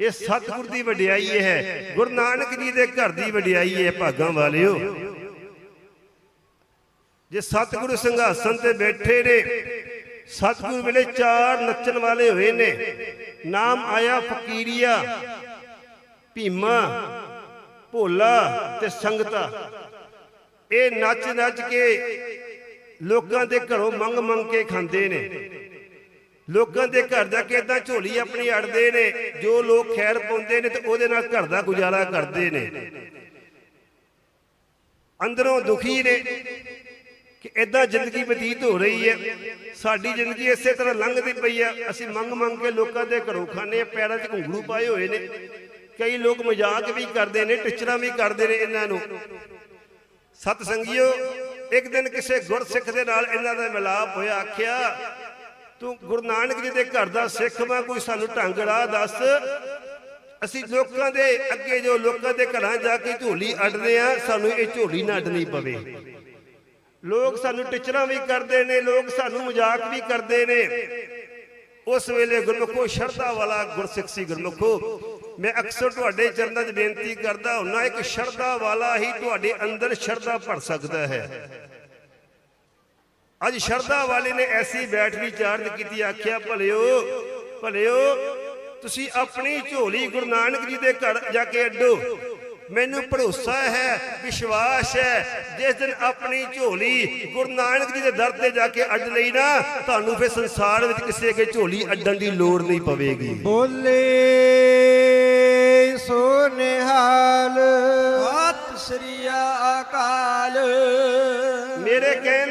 ਇਹ ਸਤਿਗੁਰ ਦੀ ਵਡਿਆਈ ਹੈ। ਗੁਰੂ ਨਾਨਕ ਜੀ ਦੇ ਘਰ ਦੀ ਵਡਿਆਈ ਹੈ ਭਾਗਾਂ ਵਾਲਿਓ। ਜੇ ਸਤਿਗੁਰੂ ਸਿੰਘਾਸਨ ਤੇ ਬੈਠੇ ਨੇ, ਸਤਿਗੁਰੂ ਵੇਲੇ ਚਾਰ ਨੱਚਣ ਵਾਲੇ ਹੋਏ ਨੇ, ਨਾਮ ਆਇਆ ਫਕੀਰੀਆ, ਭੀਮਾ, ਭੋਲਾ ਤੇ ਸੰਗਤਾ। ਇਹ ਨੱਚ ਨੱਚ ਕੇ ਲੋਕਾਂ ਦੇ ਘਰੋਂ ਮੰਗ ਮੰਗ ਕੇ ਖਾਂਦੇ ਨੇ। ਲੋਕਾਂ ਦੇ ਘਰ ਜਾ ਕੇ ਇਦਾਂ ਝੋਲੀ ਆਪਣੀ ਅੜਦੇ ਨੇ, ਜੋ ਲੋਕ ਖੈਰ ਪਾਉਂਦੇ ਨੇ ਤੇ ਉਹਦੇ ਨਾਲ ਘਰ ਦਾ ਗੁਜ਼ਾਰਾ ਕਰਦੇ ਨੇ। ਅੰਦਰੋਂ ਦੁਖੀ ਨੇ ਕਿ ਇਦਾਂ ਜ਼ਿੰਦਗੀ ਬਤੀਤ ਹੋ ਰਹੀ ਹੈ, ਸਾਡੀ ਜ਼ਿੰਦਗੀ ਇਸੇ ਤਰ੍ਹਾਂ ਲੰਘਦੀ ਪਈ ਆ ਅਸੀਂ ਮੰਗ ਮੰਗ ਕੇ ਲੋਕਾਂ ਦੇ ਘਰੋਂ ਖਾਂਦੇ ਆ ਪੈਰਾਂ 'ਚ ਘੁੰਗਰੂ ਪਾਏ ਹੋਏ ਨੇ। ਕਈ ਲੋਕ ਮਜ਼ਾਕ ਵੀ ਕਰਦੇ ਨੇ, ਟਿਚਰਾਂ ਵੀ ਕਰਦੇ ਨੇ ਇਹਨਾਂ ਨੂੰ। ਸਤ ਸੰਗਿਓ ਇੱਕ ਦਿਨ ਕਿਸੇ ਗੁਰਸਿੱਖ ਦੇ ਨਾਲ ਇਹਨਾਂ ਦਾ ਮਿਲਾਪ ਹੋਇਆ, ਆਖਿਆ ਤੂੰ ਗੁਰੂ ਨਾਨਕ ਜੀ ਦੇ ਘਰ ਦਾ ਸਿੱਖ ਵਾ, ਕੋਈ ਸਾਨੂੰ ਢੰਗ ਰਾਹ ਦੱਸ। ਅਸੀਂ ਲੋਕਾਂ ਦੇ ਅੱਗੇ ਜੋ ਲੋਕਾਂ ਦੇ ਘਰਾਂ ਜਾ ਕੇ ਝੋਲੀ ਅੱਡਦੇ ਆ, ਸਾਨੂੰ ਇਹ ਝੋਲੀ ਨਾ ਅੱਡਣੀ ਪਵੇ। ਲੋਕ ਸਾਨੂੰ ਟਿਚਰਾਂ ਵੀ ਕਰਦੇ ਨੇ, ਲੋਕ ਸਾਨੂੰ ਮਜ਼ਾਕ ਵੀ ਕਰਦੇ ਨੇ। ਉਸ ਵੇਲੇ ਗੁਰਮੁਖੋ, ਸ਼ਰਧਾ ਵਾਲਾ ਗੁਰਸਿੱਖ ਸੀ ਗੁਰਮੁਖੋ। ਮੈਂ ਅਕਸਰ ਤੁਹਾਡੇ ਚਰਨਾਂ 'ਚ ਬੇਨਤੀ ਕਰਦਾ ਹੁੰਨਾ, ਇੱਕ ਸ਼ਰਧਾ ਵਾਲਾ ਹੀ ਤੁਹਾਡੇ ਅੰਦਰ ਸ਼ਰਧਾ ਭਰ ਸਕਦਾ ਹੈ। ਅੱਜ ਸ਼ਰਧਾ ਵਾਲੇ ਨੇ ਐਸੀ ਬੈਟਰੀ ਚਾਰਜ ਕੀਤੀ ਆਖਿਆ ਭਲਿਓ ਭਲਿਓ ਤੁਸੀਂ ਆਪਣੀ ਝੋਲੀ ਗੁਰੂ ਨਾਨਕ ਜੀ ਦੇ ਘਰ ਜਾ ਕੇ ਅੱਡੋ। ਮੈਨੂੰ ਭਰੋਸਾ ਹੈ ਵਿਸ਼ਵਾਸ ਹੈ ਜਿਸ ਦਿਨ ਆਪਣੀ ਝੋਲੀ ਗੁਰੂ ਨਾਨਕ ਜੀ ਦੇ ਦਰ ਤੇ ਜਾ ਕੇ ਅੱਡ ਲਈ ਨਾ ਤੁਹਾਨੂੰ ਫਿਰ ਸੰਸਾਰ ਵਿੱਚ ਕਿਸੇ ਅੱਗੇ ਝੋਲੀ ਅੱਡਣ ਦੀ ਲੋੜ ਨਹੀਂ ਪਵੇਗੀ। ਬੋਲੇ ਸੋ ਨਿਹਾਲ ਸਤਿ ਸ੍ਰੀ ਅਕਾਲ। ਮੇਰੇ ਕਹਿਣ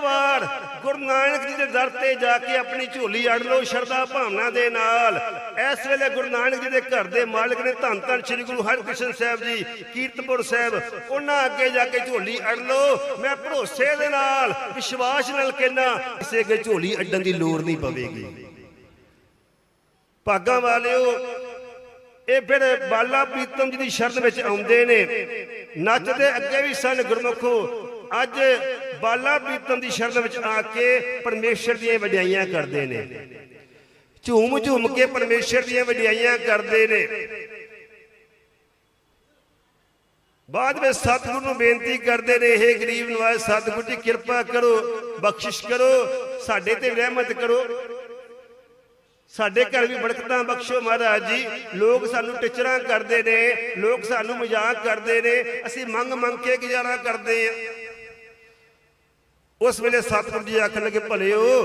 ਵਾਰ ਗੁਰੂ ਨਾਨਕ ਜੀ ਦੇ ਦਰ ਤੇ ਜਾ ਕੇ ਆਪਣੀ ਝੋਲੀ ਅੜ ਲਓ ਸ਼ਰਧਾ ਭਾਵਨਾ ਦੇ ਨਾਲ। ਇਸ ਵੇਲੇ ਗੁਰੂ ਨਾਨਕ ਜੀ ਦੇ ਘਰ ਦੇ ਮਾਲਕ ਨੇ ਧੰਨ ਧੰਨ ਸ੍ਰੀ ਗੁਰੂ ਹਰਕ੍ਰਿਸ਼ਨ ਸਾਹਿਬ ਜੀ, ਕੀਰਤਪੁਰ ਸਾਹਿਬ, ਉਹਨਾਂ ਅੱਗੇ ਜਾ ਕੇ ਝੋਲੀ ਅੜ ਲਓ। ਮੈਂ ਭਰੋਸੇ ਦੇ ਨਾਲ, ਵਿਸ਼ਵਾਸ ਨਾਲ ਕਹਿੰਦਾ, ਕਿਸੇ ਅੱਗੇ ਝੋਲੀ ਅੱਡਣ ਦੀ ਲੋੜ ਨਹੀਂ ਪਵੇਗੀ। ਭਾਗਾਂ ਵਾਲਿਓ, ਇਹ ਫਿਰ ਬਾਲਾ ਪ੍ਰੀਤਮ ਜੀ ਦੀ ਸ਼ਰਨ ਵਿੱਚ ਆਉਂਦੇ ਨੇ। ਨੱਚਦੇ ਅੱਗੇ ਵੀ ਸਨ ਗੁਰਮੁਖੋ। ਅੱਜ ਬਾਲਾ ਪ੍ਰੀਤਮ ਦੀ ਸ਼ਰਨ ਵਿੱਚ ਆ ਕੇ ਪਰਮੇਸ਼ਰ ਦੀਆਂ ਵਡਿਆਈਆਂ ਕਰਦੇ ਨੇ। ਝੂਮ ਝੂਮ ਕੇ ਪਰਮੇਸ਼ਰ ਦੀਆਂ ਵਡਿਆਈਆਂ ਕਰਦੇ ਨੇ। ਬਾਅਦ ਵਿੱਚ ਸਤਿਗੁਰੂ ਨੂੰ ਬੇਨਤੀ ਕਰਦੇ ਨੇ ਇਹ ਗਰੀਬ ਨਿਵਾਜ਼, ਸਤਿਗੁਰੂ ਜੀ, ਕਿਰਪਾ ਕਰੋ, ਬਖਸ਼ਿਸ਼ ਕਰੋ, ਸਾਡੇ ਤੇ ਰਹਿਮਤ ਕਰੋ। ਸਾਡੇ ਘਰ ਵੀ ਬਰਕਤਾਂ ਬਖਸ਼ੋ ਮਹਾਰਾਜ ਜੀ। ਲੋਕ ਸਾਨੂੰ ਟਿਚਰਾਂ ਕਰਦੇ ਨੇ, ਲੋਕ ਸਾਨੂੰ ਮਜ਼ਾਕ ਕਰਦੇ ਨੇ। ਅਸੀਂ ਮੰਗ ਮੰਗ ਕੇ ਗੁਜ਼ਾਰਾ ਕਰਦੇ ਆ ਉਸ ਵੇਲੇ ਸਤਿਗੁਰੂ ਜੀ ਆਖਣ ਲੱਗੇ, ਭਲਿਓ,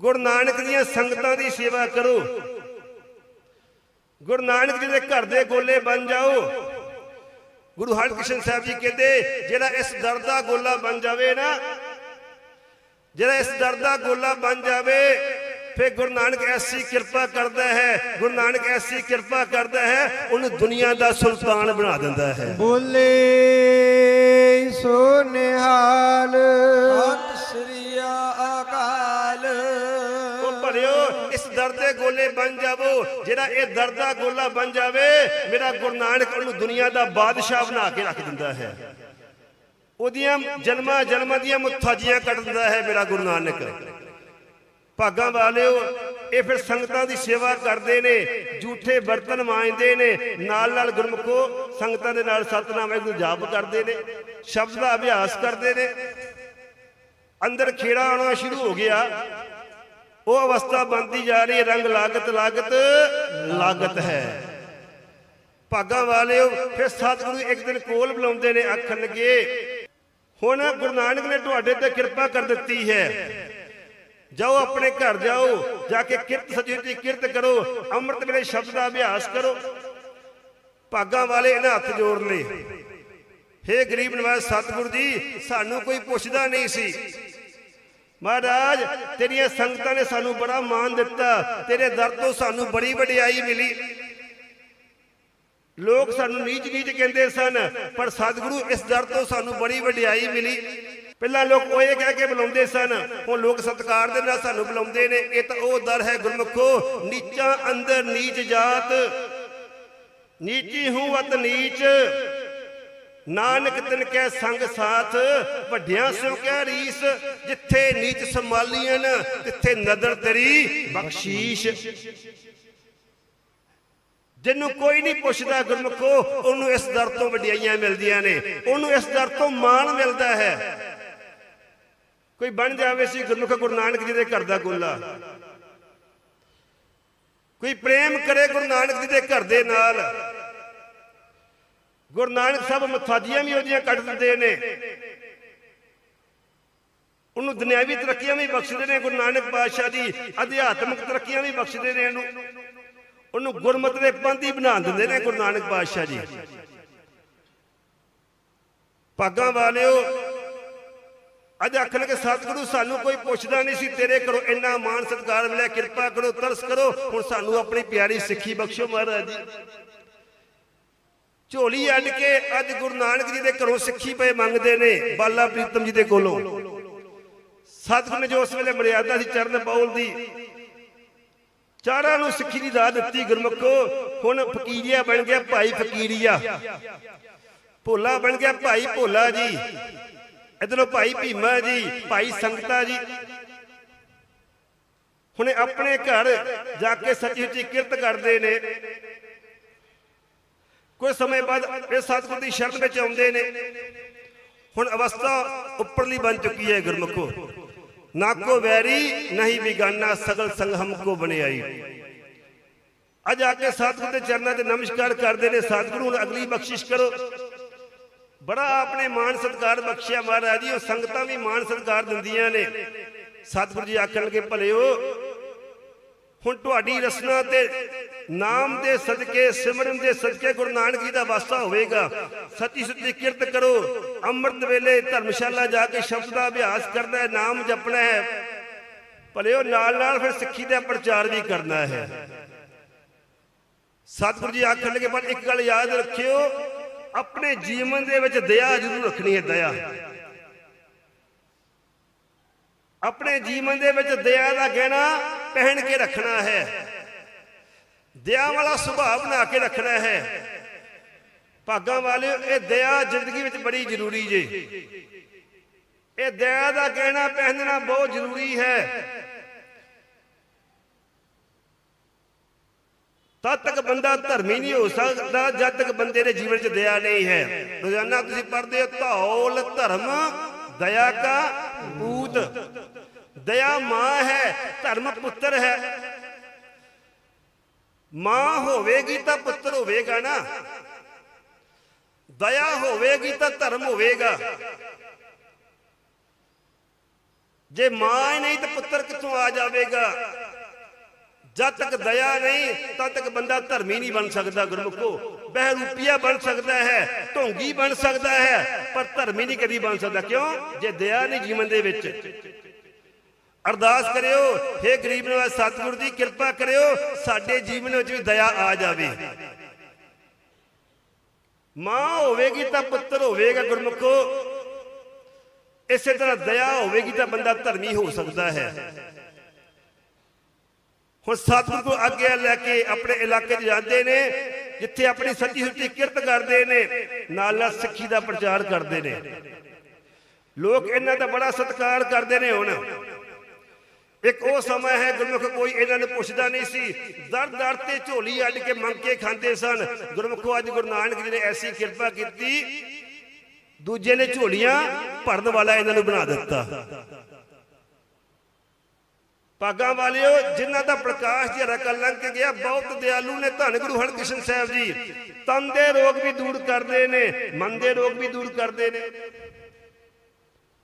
ਗੁਰੂ ਨਾਨਕ ਦੀਆਂ ਸੰਗਤਾਂ ਦੀ ਸੇਵਾ ਕਰੋ। ਗੁਰੂ ਨਾਨਕ ਜੀ ਦੇ ਘਰ ਦੇ ਗੋਲੇ ਬਣ ਜਾਓ। ਗੁਰੂ ਹਰਕ੍ਰਿਸ਼ਨ ਸਾਹਿਬ ਜੀ ਕਹਿੰਦੇ, ਜਿਹੜਾ ਇਸ ਦਰ ਦਾ ਗੋਲਾ ਬਣ ਜਾਵੇ ਨਾ, ਜਿਹੜਾ ਇਸ ਦਰ ਦਾ ਗੋਲਾ ਬਣ ਜਾਵੇ, ਫਿਰ ਗੁਰੂ ਨਾਨਕ ਐਸੀ ਕਿਰਪਾ ਕਰਦਾ ਹੈ, ਗੁਰੂ ਨਾਨਕ ਐਸੀ ਕਿਰਪਾ ਕਰਦਾ ਹੈ, ਉਹਨੂੰ ਦੁਨੀਆ ਦਾ ਸੁਲਤਾਨ ਬਣਾ ਦਿੰਦਾ ਹੈ। ਬੋਲੇ। ਸੋ ਨਿਹਾਲ ਸਤਿ ਸ੍ਰੀ ਅਕਾਲ। ਉਹ ਭਲਿਓ ਇਸ ਦਰ ਦੇ ਗੋਲੇ ਬਣ ਜਾਵੋ। ਜਿਹੜਾ ਇਹ ਦਰ ਦਾ ਗੋਲਾ ਬਣ ਜਾਵੇ ਮੇਰਾ ਗੁਰੂ ਨਾਨਕ ਉਹਨੂੰ ਦੁਨੀਆ ਦਾ ਬਾਦਸ਼ਾਹ ਬਣਾ ਕੇ ਰੱਖ ਦਿੰਦਾ ਹੈ। ਉਹਦੀਆਂ ਜਨਮਾਂ ਜਨਮਾਂ ਦੀਆਂ ਮੁੱਥਾਜੀਆਂ ਕੱਟ ਦਿੰਦਾ ਹੈ ਮੇਰਾ ਗੁਰੂ ਨਾਨਕ। ਭਾਗਾਂ ਵਾਲਿਓ ਇਹ ਫਿਰ ਸੰਗਤਾਂ ਦੀ ਸੇਵਾ ਕਰਦੇ ਨੇ ਝੂਠੇ ਬਰਤਨ ਮਾਂਜਦੇ ਨੇ ਨਾਲ ਨਾਲ ਗੁਰਮੁਖੋ ਸੰਗਤਾਂ ਦੇ ਨਾਲ ਸਤਨਾਮ ਵਾਹਿਗੁਰੂ ਜਾਪ ਕਰਦੇ ਨੇ। ਸ਼ਬਦ ਦਾ ਅਭਿਆਸ ਕਰਦੇ ਨੇ। ਅੰਦਰ ਖੇੜਾ ਆਉਣਾ ਸ਼ੁਰੂ ਹੋ ਗਿਆ। ਉਹ ਅਵਸਥਾ ਬਣਦੀ ਜਾ ਰਹੀ ਹੈ, ਰੰਗ ਲਾਗਤ ਲਾਗਤ ਲਾਗਤ ਹੈ। ਭਾਗਾਂ ਵਾਲਿਓ ਫਿਰ ਸਤਿਗੁਰੂ ਇੱਕ ਦਿਨ ਕੋਲ ਬੁਲਾਉਂਦੇ ਨੇ, ਆਖਣ ਲੱਗੇ, ਹੁਣ ਗੁਰੂ ਨਾਨਕ ਨੇ ਤੁਹਾਡੇ ਤੇ ਕਿਰਪਾ ਕਰ ਦਿੱਤੀ ਹੈ। ਜਾਓ ਆਪਣੇ ਘਰ ਜਾਓ, ਜਾ ਕੇ ਕਿਰਤ ਸਜੇ ਦੀ ਕਿਰਤ ਕਰੋ, ਅੰਮ੍ਰਿਤ ਵੇਲੇ ਸ਼ਬਦ ਦਾ ਅਭਿਆਸ ਕਰੋ। ਭਾਗਾਂ ਵਾਲੇ ਇਹਨਾਂ ਹੱਥ ਜੋੜ ਲਏ ਹੇ ਗਰੀਬ ਨਿਵਾਸ ਸਤਿਗੁਰੂ ਜੀ, ਸਾਨੂੰ ਕੋਈ ਪੁੱਛਦਾ ਨਹੀਂ ਸੀ। ਮਹਾਰਾਜ, ਤੇਰੀਆਂ ਸੰਗਤਾਂ ਨੇ ਸਾਨੂੰ ਬੜਾ ਮਾਣ ਦਿੱਤਾ। ਤੇਰੇ ਦਰ ਤੋਂ ਸਾਨੂੰ ਬੜੀ ਵਡਿਆਈ ਮਿਲੀ। ਲੋਕ ਸਾਨੂੰ ਨੀਚ ਨੀਚ ਕਹਿੰਦੇ ਸਨ, ਪਰ ਸਤਿਗੁਰੂ ਇਸ ਦਰ ਤੋਂ ਸਾਨੂੰ ਬੜੀ ਵਡਿਆਈ ਮਿਲੀ। ਪਹਿਲਾਂ ਲੋਕ ਉਹ ਇਹ ਕਹਿ ਕੇ ਬੁਲਾਉਂਦੇ ਸਨ, ਹੁਣ ਲੋਕ ਸਤਕਾਰ ਦੇ ਨਾਲ ਸਾਨੂੰ ਬੁਲਾਉਂਦੇ ਨੇ। ਇਹ ਤਾਂ ਉਹ ਦਰ ਹੈ ਗੁਰਮੁਖੋ, ਨੀਚਾਂ ਅੰਦਰ ਨੀਚ ਜਾਤ। ਨੀਚੀ ਹੂੰ, ਅਤ ਨੀਚ। ਨਾਨਕ ਤਿਨ ਕੈ ਸੰਗ ਸਾਥ, ਵੱਡਿਆਂ ਸਿਉ ਕੈ ਰੀਸ, ਜਿੱਥੇ ਨੀਚ ਸੰਭਾਲੀਆਂ ਤਿੱਥੇ ਨਦਰ ਤੇਰੀ ਬਖਸ਼ੀਸ਼। ਜਿਹਨੂੰ ਕੋਈ ਨਹੀਂ ਪੁੱਛਦਾ ਗੁਰਮੁਖੋ, ਉਹਨੂੰ ਇਸ ਦਰ ਤੋਂ ਵਡਿਆਈਆਂ ਮਿਲਦੀਆਂ ਨੇ, ਉਹਨੂੰ ਇਸ ਦਰ ਤੋਂ ਮਾਣ ਮਿਲਦਾ ਹੈ। ਕੋਈ ਬਣ ਜਾਵੇ ਸੀ ਗੁਰਮੁਖ ਗੁਰੂ ਨਾਨਕ ਜੀ ਦੇ ਘਰ ਦਾ ਗੋਲਾ। ਕੋਈ ਪ੍ਰੇਮ ਕਰੇ ਗੁਰੂ ਨਾਨਕ ਜੀ ਦੇ ਘਰ ਦੇ ਨਾਲ ਗੁਰੂ ਨਾਨਕ ਸਾਹਿਬ ਮਥਾਜੀਆਂ ਵੀ ਉਹਦੀਆਂ ਕੱਢ ਦਿੰਦੇ ਨੇ। ਉਹਨੂੰ ਦੁਨਿਆਵੀ ਤਰੱਕੀਆਂ ਵੀ ਬਖਸ਼ਦੇ ਨੇ ਗੁਰੂ ਨਾਨਕ ਪਾਤਸ਼ਾਹ ਦੀ ਅਧਿਆਤਮਿਕ ਤਰੱਕੀਆਂ ਵੀ ਬਖਸ਼ਦੇ ਨੇ ਇਹਨੂੰ। ਉਹਨੂੰ ਗੁਰਮਤਿ ਦੇ ਪੰਥੀ ਬਣਾ ਦਿੰਦੇ ਨੇ ਗੁਰੂ ਨਾਨਕ ਪਾਤਸ਼ਾਹ ਜੀ। ਭਾਗਾਂ ਵਾਲਿਓ, ਅੱਜ ਆਖਣ ਕਿ ਸਤਿਗੁਰੂ ਸਾਨੂੰ ਕੋਈ ਪੁੱਛਦਾ ਨਹੀਂ ਸੀ, ਤੇਰੇ ਕਰੋ ਇੰਨਾ ਮਾਣ ਸਤਿਕਾਰ ਮਿਲਿਆ, ਕਿਰਪਾ ਕਰੋ, ਤਰਸ ਕਰੋ, ਹੁਣ ਸਾਨੂੰ ਆਪਣੀ ਪਿਆਰੀ ਸਿੱਖੀ ਬਖਸ਼ੋ ਮਹਾਰਾਜ ਜੀ। ਝੋਲੀ ਅੱਡ ਕੇ ਅੱਜ ਗੁਰੂ ਨਾਨਕ ਜੀ ਦੇ ਘਰੋਂ ਸਿੱਖੀ ਪਏ ਮੰਗਦੇ ਨੇ ਬਾਲਾ ਪ੍ਰੀਤਮ ਜੀ ਦੇ ਕੋਲੋਂ। ਸਤਿਗੁਰੂ ਨੇ ਜੋ ਉਸ ਵੇਲੇ ਮਰਿਆਦਾ ਸੀ ਚਰਨ ਪੌਲ ਦੀ, ਚਾਰਾਂ ਨੂੰ ਸਿੱਖੀ ਦੀ ਦਾਤ ਦਿੱਤੀ, ਗੁਰਮੁਖੋ, ਹੁਣ ਫਕੀਰੀਆ ਬਣ ਗਿਆ ਭਾਈ ਫਕੀਰੀਆ। ਭੋਲਾ ਬਣ ਗਿਆ ਭਾਈ ਭੋਲਾ ਜੀ। ਇਧਰੋਂ ਭਾਈ ਭੀਮਾ ਜੀ, ਭਾਈ ਸੰਗਤਾ ਜੀ। ਹੁਣ ਆਪਣੇ ਘਰ ਜਾ ਕੇ ਸੱਚੀ ਸੁੱਚੀ ਕਿਰਤ ਕਰਦੇ ਨੇ। ਕੁਝ ਸਮੇਂ ਬਾਅਦ ਇਹ ਸਤਿਗੁਰ ਦੀ ਸ਼ਰਨ ਵਿੱਚ ਆਉਂਦੇ ਨੇ। ਹੁਣ ਅਵਸਥਾ ਉੱਪਰਲੀ ਬਣ ਚੁੱਕੀ ਹੈ ਗੁਰਮੁਖੋ। ਨਾ ਕੋ ਵੈਰੀ ਨਹੀਂ ਬਿਗਾਨਾ ਸਗਲ ਸੰਗ ਹਮਕੋ ਬਣਾਈ ਅੱਜ ਆ ਕੇ ਸਤਿਗੁਰ ਦੇ ਚਰਨਾਂ ਤੇ ਨਮਸਕਾਰ ਕਰਦੇ ਨੇ। ਸਤਿਗੁਰੂ ਨੂੰ ਅਗਲੀ ਬਖਸ਼ਿਸ਼ ਕਰੋ। ਬੜਾ ਆਪਣੇ ਮਾਣ ਸਤਕਾਰ ਬਖਸ਼ਿਆ ਮਹਾਰਾਜ ਜੀ, ਉਹ ਸੰਗਤਾਂ ਵੀ ਮਾਣ ਸਤਕਾਰ ਦਿੰਦੀਆਂ ਨੇ। ਸਤਿਗੁਰੂ ਜੀ ਆਖਣ ਆਖਣਗੇ, ਭਲਿਓ ਹੁਣ ਤੁਹਾਡੀ ਰਸਨਾ ਤੇ ਨਾਮ ਦੇ ਸਦਕੇ, ਸਿਮਰਨ ਦੇ ਸਦਕੇ ਗੁਰੂ ਨਾਨਕ ਜੀ ਦਾ ਵਾਸਤਾ ਹੋਵੇਗਾ। ਸੱਚੀ ਸੁੱਚੀ ਕਿਰਤ ਕਰੋ। ਅੰਮ੍ਰਿਤ ਵੇਲੇ ਧਰਮਸ਼ਾਲਾ ਜਾ ਕੇ ਸ਼ਬਦ ਦਾ ਅਭਿਆਸ ਕਰਨਾ ਹੈ, ਨਾਮ ਜਪਣਾ ਹੈ। ਭਲਿਓ ਨਾਲ ਨਾਲ ਫਿਰ ਸਿੱਖੀ ਦਾ ਪ੍ਰਚਾਰ ਵੀ ਕਰਨਾ ਹੈ। ਸਤਿਗੁਰੂ ਜੀ ਆਖਣ ਲੱਗੇ, ਪਰ ਇੱਕ ਗੱਲ ਯਾਦ ਰੱਖਿਓ, ਆਪਣੇ ਜੀਵਨ ਦੇ ਵਿੱਚ ਦਇਆ ਜ਼ਰੂਰ ਰੱਖਣੀ ਹੈ, ਦਇਆ। ਆਪਣੇ ਜੀਵਨ ਦੇ ਵਿੱਚ ਦਇਆ ਦਾ ਗਹਿਣਾ ਪਹਿਨ ਕੇ ਰੱਖਣਾ ਹੈ। ਦਇਆ ਵਾਲਾ ਸੁਭਾਅ ਬਣਾ ਕੇ ਰੱਖਣਾ ਹੈ। ਭਾਗਾਂ ਵਾਲਿਓ, ਇਹ ਦਇਆ ਜ਼ਿੰਦਗੀ ਵਿੱਚ ਬੜੀ ਜ਼ਰੂਰੀ ਜੇ। ਇਹ ਦਇਆ ਦਾ ਗਹਿਣਾ ਪਹਿਨਣਾ ਬਹੁਤ ਜ਼ਰੂਰੀ ਹੈ। ਤਦ ਤੱਕ ਬੰਦਾ ਧਰਮੀ ਨਹੀਂ ਹੋ ਸਕਦਾ, ਜਦ ਤੱਕ ਬੰਦੇ ਦੇ ਜੀਵਨ 'ਚ ਦਇਆ ਨਹੀਂ ਹੈ। ਰੋਜ਼ਾਨਾ ਤੁਸੀਂ ਪੜ੍ਹਦੇ ਹੋ, ਧੌਲ ਧਰਮ, ਦਇਆ ਕਾ ਪੂਤ ਦਇਆ ਮਾਂ ਹੈ, ਧਰਮ ਪੁੱਤਰ ਹੈ। ਮਾਂ ਹੋਵੇਗੀ ਤਾਂ ਪੁੱਤਰ ਹੋਵੇਗਾ ਨਾ। ਦਇਆ ਹੋਵੇਗੀ ਤਾਂ ਧਰਮ ਹੋਵੇਗਾ। ਜੇ ਮਾਂ ਹੀ ਨਹੀਂ ਤਾਂ ਪੁੱਤਰ ਕਿੱਥੋਂ ਆ ਜਾਵੇਗਾ? ਜਦ ਤੱਕ ਦਇਆ ਨਹੀਂ, ਤਦ ਤੱਕ ਬੰਦਾ ਧਰਮੀ ਨਹੀਂ ਬਣ ਸਕਦਾ ਗੁਰਮੁਖੋ। ਬਹਿਰੂਪੀਆ ਬਣ ਸਕਦਾ ਹੈ, ਢੋਂਗੀ ਬਣ ਸਕਦਾ ਹੈ, ਪਰ ਧਰਮੀ ਨਹੀਂ ਕਦੀ ਬਣ ਸਕਦਾ। ਕਿਉਂ? ਜੇ ਦਇਆ ਨਹੀਂ ਜੀਵਨ ਦੇ ਵਿੱਚ ਅਰਦਾਸ ਕਰਿਓ हे ਗਰੀਬ ਨਵਾਜ ਸਤਿਗੁਰੂ ਦੀ ਕਿਰਪਾ ਕਰਿਓ, ਸਾਡੇ ਜੀਵਨ ਵਿੱਚ ਵੀ ਦਇਆ ਆ ਜਾਵੇ। ਮਾਂ ਹੋਵੇਗੀ ਤਾਂ ਪੁੱਤਰ ਹੋਵੇਗਾ ਗੁਰਮੁਖੋ। ਇਸੇ ਤਰ੍ਹਾਂ ਦਇਆ ਹੋਵੇਗੀ ਤਾਂ ਬੰਦਾ ਧਰਮੀ ਹੋ ਸਕਦਾ ਹੈ। ਹੁਣ ਸਤਿਗੁਰੂ ਤੋਂ ਆਗਿਆ ਲੈ ਕੇ ਆਪਣੇ ਇਲਾਕੇ 'ਚ ਜਾਂਦੇ ਨੇ, ਜਿੱਥੇ ਆਪਣੀ ਸੱਚੀ ਸੁੱਚੀ ਕਿਰਤ ਕਰਦੇ ਨੇ, ਨਾਲ ਨਾਲ ਸਿੱਖੀ ਦਾ ਪ੍ਰਚਾਰ ਕਰਦੇ ਨੇ। ਲੋਕ ਇਹਨਾਂ ਦਾ ਬੜਾ ਸਤਿਕਾਰ ਕਰਦੇ ਨੇ ਹੁਣ। ਇੱਕ ਉਹ ਸਮਾਂ ਹੈ ਗੁਰਮੁਖ ਕੋਈ ਇਹਨਾਂ ਨੂੰ ਪੁੱਛਦਾ ਨਹੀਂ ਸੀ। ਦਰ ਦਰ ਤੇ ਝੋਲੀ ਅੱਡ ਕੇ ਮੰਗ ਕੇ ਖਾਂਦੇ ਸਨ। ਗੁਰਮੁਖੋ ਅੱਜ ਗੁਰੂ ਨਾਨਕ ਜੀ ਨੇ ਐਸੀ ਕਿਰਪਾ ਕੀਤੀ, ਦੂਜੇ ਨੇ ਝੋਲੀਆਂ ਭਰਨ ਵਾਲਾ ਇਹਨਾਂ ਨੂੰ ਬਣਾ ਦਿੱਤਾ। ਪਾਗਾਂ ਵਾਲਿਓ, ਜਿਨ੍ਹਾਂ ਦਾ ਪ੍ਰਕਾਸ਼ ਜਿਹੜਾ ਕੱਲ ਲੰਘ ਕੇ ਗਿਆ, ਬਹੁਤ ਦਿਆਲੂ ਨੇ ਧੰਨ ਗੁਰੂ ਹਰਕ੍ਰਿਸ਼ਨ ਸਾਹਿਬ ਜੀ। ਤਨ ਦੇ ਰੋਗ ਵੀ ਦੂਰ ਕਰਦੇ ਨੇ, ਮਨ ਦੇ ਰੋਗ ਵੀ ਦੂਰ ਕਰਦੇ ਨੇ।